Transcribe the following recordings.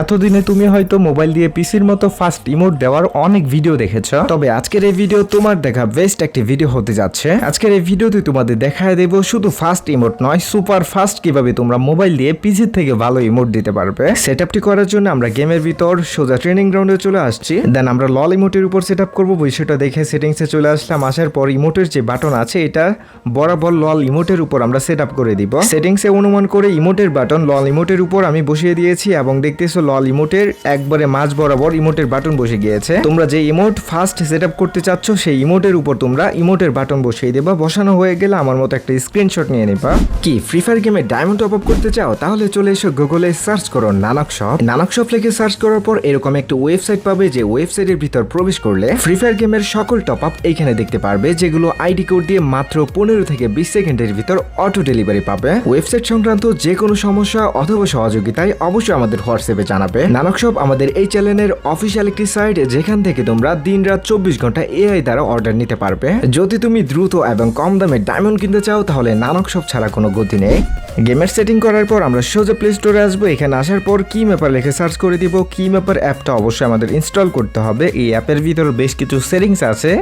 এতদিনে তুমি হয়তো মোবাইল দিয়ে পিসির মতো ফাস্ট ইমোট দেওয়ার অনেক ভিডিও দেখেছ। তবে আজকের এই ভিডিও তোমার দেখা বেস্ট একটি ভিডিও হতে যাচ্ছে। আজকের এই ভিডিওতে তোমাদের দেখায় দেব শুধু ফাস্ট ইমোট নয়, সুপার ফাস্ট কীভাবে তোমরা মোবাইল দিয়ে পিসির থেকে ভালো ইমোট দিতে পারবে। সেটআপটি করার জন্য আমরা গেমের ভিতর সোজা ট্রেনিং গ্রাউন্ডে চলে আসছি। দেন আমরা লল ইমোটের উপর সেট আপ করব, বিষয়টা দেখে সেটিংসে চলে আসলাম। আসার পর ইমোটের যে বাটন আছে, এটা বরাবর লল ইমোটের উপর আমরা সেট আপ করে দিব। সেটিংসে অনুমান করে ইমোটের বাটন লল ইমোটের উপর আমি বসিয়ে দিয়েছি এবং দেখতেছো লল ইমোটের একবারে মাঝ বরাবর ইমোটের বাটন বসে গিয়েছে। তোমরা যে ইমোট ফার্স্ট সেট করতে চাচ্ছ, সেই ইমোটের উপর তোমরা ইমোটের বাটন বসিয়ে দেবা। বসানো হয়ে গেলে আমার মতো একটা স্ক্রিনশট নিয়ে নেবা। কি ফ্রি ফায়ার গেমে ডায়মন্ড আপ করতে চাও? তাহলে চলে এসো গুগলে সার্চ করো নানক শপ নানক শপ লিখে সার্চ করার পর এরকম একটা ওয়েবসাইট পাবে যে ওয়েবসাইটের ভিতর প্রবেশ করলে ফ্রি ফায়ার গেমের সকল টপ আপ এইখানে দেখতে পারবে, যেগুলো আইডি কোড দিয়ে মাত্র পনেরো থেকে বিশ সেকেন্ডের ভিতর অটো ডেলিভারি পাবে। ওয়েবসাইট সংক্রান্ত যে কোনো সমস্যা অথবা সহযোগিতায় অবশ্যই আমাদের হোয়াটসঅ্যাপে জানাবে। নানক শপ আমাদের এই চ্যানেলের অফিসিয়াল একটি সাইট যেখান থেকে তোমরা দিন রাত চব্বিশ ঘণ্টা এআই দ্বারা অর্ডার নিতে পারবে। যদি তুমি দ্রুত এবং কম দামে ডায়মন্ড কিনতে চাও, তাহলে নানক শপ ছাড়া কোনো গতি নেই। গেমের সেটিং করার পর আমরা সোজা প্লে স্টোরে আসব। এখানে আসার পর কি ম্যাপার লিখে সার্চ করে দিব। কি ম্যাপার অ্যাপটা অবশ্যই আমাদের ইনস্টল করতে হবে। এই অ্যাপের ভিতর বেশ কিছু সেটিংস আছে,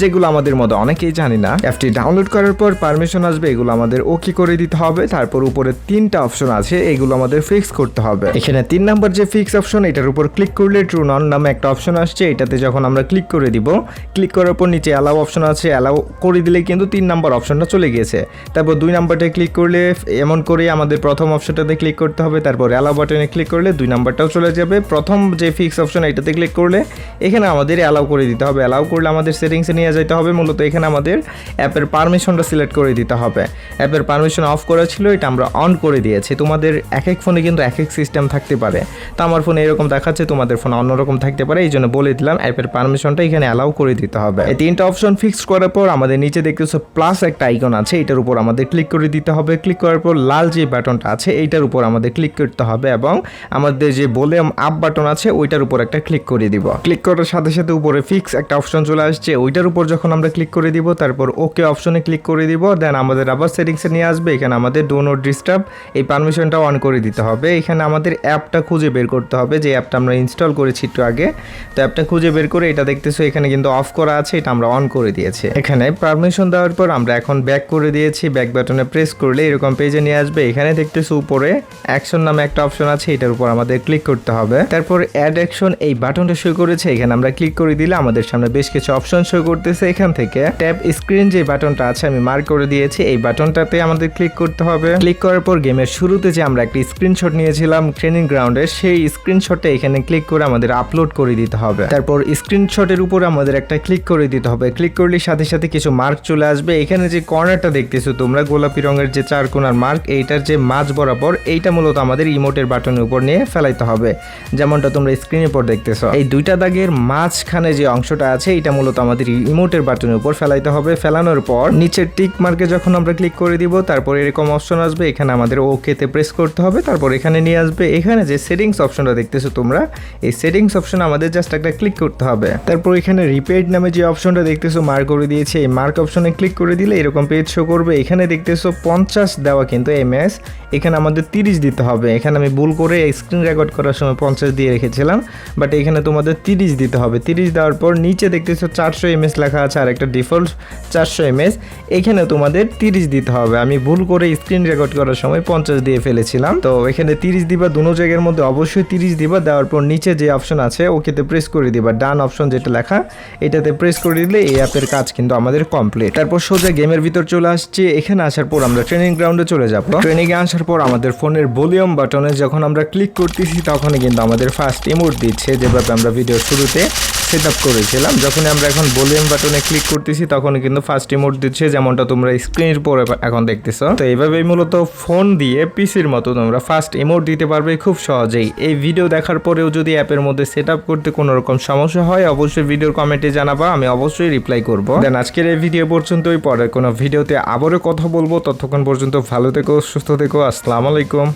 যেগুলো আমাদের মধ্যে অনেকেই জানি না। অ্যাপটি ডাউনলোড করার পর পারমিশন আসবে, এগুলো আমাদের ওকে করে দিতে হবে। তারপর উপরে তিনটা অপশন আছে, এগুলো আমাদের ফিক্স করতে হবে। এখানে তিন নাম্বার ফিক্স অপশন এটার উপর ক্লিক করলে ট্রু নন নামে একটা অপশন আসছে। এটাতে যখন আমরা ক্লিক করে দিব ক্লিক করার পর নিচে অ্যালাউ অপশন আছে। অ্যালাউ করে দিলে কিন্তু তিন নাম্বার অপশনটা চলে গিয়েছে। তারপর দুই নাম্বারটা ক্লিক করলে এমন করে আমাদের প্রথম অপশনটাতে ক্লিক করতে হবে। তারপর অ্যালাউ বাটনে ক্লিক করলে দুই নাম্বারটাও চলে যাবে। প্রথম যে ফিক্স অপশন এটাতে ক্লিক করলে এখানে আমাদের অ্যালাউ করে দিতে হবে। অ্যালাউ করলে আমাদের সেটিংসে নিয়ে যেতে হবে। মূলত এখানে আমাদের অ্যাপের পারমিশনটা সিলেক্ট করে দিতে হবে। অ্যাপের পারমিশন অফ করা ছিল, এটা আমরা অন করে দিয়েছি। তোমাদের এক এক ফোনে কিন্তু এক এক সিস্টেম থাকতে পারে। তো আমার ফোনে এরকম দেখাচ্ছে, তোমাদের ফোনে অন্যরকম থাকতে পারে এই জন্য বলে দিলাম অ্যাপের পারমিশনটা এখানে অ্যালাউ করে দিতে হবে। এই তিনটা অপশন ফিক্স করার পর আমাদের নিচে দেখতেছো প্লাস একটা আইকন আছে, এটার উপর আমাদের ক্লিক করে দিতে হবে। ক্লিক করার পর লাল যে বাটনটা আছে, এইটার উপর আমাদের ক্লিক করতে হবে এবং আমাদের যে ভলিউম আপ বাটন আছে, ওইটার উপর একটা ক্লিক করে দিব। ক্লিক করার সাথে সাথে উপরে ফিক্স একটা অপশন চলে আসছে, ওইটার উপর যখন আমরা ক্লিক করে দিব, তারপর ওকে অপশনে ক্লিক করে দিব দেন আমাদের আবার সেটিংসে নিয়ে আসবে, এখানে আমাদের ডো নোট ডিস্টার্ব এই পারমিশনটা অন করে দিতে হবে। এখানে আমাদের অ্যাপটা খুঁজে করতে হবে, যে অ্যাপটা আমরা ইনস্টল করেছি একটু আগে। তো অ্যাপটা খুঁজে বের করে এটা দেখতেছো, এখানে কিন্তু অফ করা আছে, এটা আমরা অন করে দিয়েছি। এখানে পারমিশন দেওয়ার পর আমরা এখন ব্যাক করে দিয়েছি ব্যাক বাটনে প্রেস করলে এরকম পেজে নিয়ে আসবে। এখানে দেখতেছো উপরে অ্যাকশন নামে একটা অপশন আছে, এটার উপর আমাদের ক্লিক করতে হবে। তারপর অ্যাড অ্যাকশন এই বাটনটা শো করেছে, এখানে আমরা ক্লিক করে দিলে আমাদের সামনে বেশ কিছু অপশন শো করতেছে এখান থেকে। ট্যাব স্ক্রিন যে বাটনটা আছে, আমি মার্ক করে দিয়েছি, এই বাটনটাতে আমাদের ক্লিক করতে হবে। ক্লিক করার পর গেমের শুরুতে যে আমরা একটি স্ক্রিনশট নিয়েছিলাম ট্রেনিং গ্রাউন্ডে সেই স্ক্রিনশটটা এখানে ক্লিক করে আমাদের আপলোড করে দিতে হবে। তারপর স্ক্রিনশটের উপর আমাদের একটা ক্লিক করে দিতে হবে। ক্লিক করলে সাথে সাথে কিছু মার্ক চলে আসবে। এখানে যে কর্নারটা দেখতেছো তোমরা, গোলাপি রঙের যে চার কোনার মার্ক এইটার যে মাঝ বরাবর, এইটা মূলত আমাদের ইমোটের বাটনের উপর নিয়ে ফেলাইতে হবে। যেমনটা তোমরা স্ক্রিনের উপর দেখতেছো। এই দুইটা দাগের মাঝখানে যে অংশটা আছে এটা মূলত আমাদের ইমোটের বাটনের উপর ফেলাইতে হবে। ফেলানোর পর নিচের টিক মার্কে যখন আমরা ক্লিক করে দিব, তারপর এরকম অপশন আসবে। এখানে আমাদের ওকেতে প্রেস করতে হবে। তারপর এখানে নিয়ে আসবে। এখানে যে সেটিংস অপশনটা দেখতেছো তোমরা? এই সেটিংস অপশন আমাদের জাস্ট একটা ক্লিক করতে হবে। তারপর এখানে রিপেড নামে যে অপশনটা দেখতেছো মার্ক করে দিয়েছে, এই মার্ক অপশনে ক্লিক করে দিলে এরকম পেজ শো করবে। এখানে দেখতেছো পঞ্চাশ দেওয়া কিন্তু এমএস এখানে আমাদের তিরিশ দিতে হবে। এখানে আমি ভুল করে স্ক্রিন রেকর্ড করার সময় পঞ্চাশ দিয়ে রেখেছিলাম বাট এখানে তোমাদের তিরিশ দিতে হবে। তিরিশ দেওয়ার পর নিচে দেখতেছো চারশো এমএস লেখা আছে, আর একটা ডিফল্ট চারশো এমএস এখানে তোমাদের তিরিশ দিতে হবে। আমি ভুল করে স্ক্রিন রেকর্ড করার সময় পঞ্চাশ দিয়ে ফেলেছিলাম। তো এখানে তিরিশ দিবা দুনো জায়গার মধ্যে অবশ্যই তিরিশ দিবা, দেওয়ার পর নিচে যে অপশন আছে, ওকেতে প্রেস করে দিবা। ডান অপশন যেটা লেখা, এটাতে প্রেস করে দিলে এই অ্যাপের কাজ কিন্তু আমাদের কমপ্লিট তারপর সোজা গেমের ভিতর চলে আসছে। এখানে আসার পর আমরা ট্রেনিং গ্রাউন্ডে চলে যাব। ট্রেনিং এ আসার পর আমাদের ফোনের ভলিউম বাটনে যখন আমরা ক্লিক করতেছি তখন কিন্তু আমাদের ফার্স্ট ইমোট দিচ্ছে। যেভাবে আমরা ভিডিও শুরুতে সেট আপ করেছিলাম। যখন আমরা এখন ভলিউম বাটনে ক্লিক করতেছি তখন কিন্তু ফার্স্ট ইমোট দিচ্ছে, যেমনটা তোমরা স্ক্রিনের পরে এখন দেখতেছো। তো এইভাবেই মূলত ফোন দিয়ে পিসির মতো তোমরা ফার্স্ট ইমোট দিতে পারবে খুব সহজেই। এই ভিডিও দেখার পরেও যদি অ্যাপের মধ্যে সেট আপ করতে কোনো রকম সমস্যা হয়, অবশ্যই ভিডিওর কমেন্টে জানাবা, আমি অবশ্যই রিপ্লাই করব। দেন আজকের এই ভিডিও পর্যন্তই, পরের কোনো ভিডিওতে আবারও কথা বলব। ততক্ষণ পর্যন্ত ভালো থেকো, সুস্থ থেকো, আসসালামু আলাইকুম।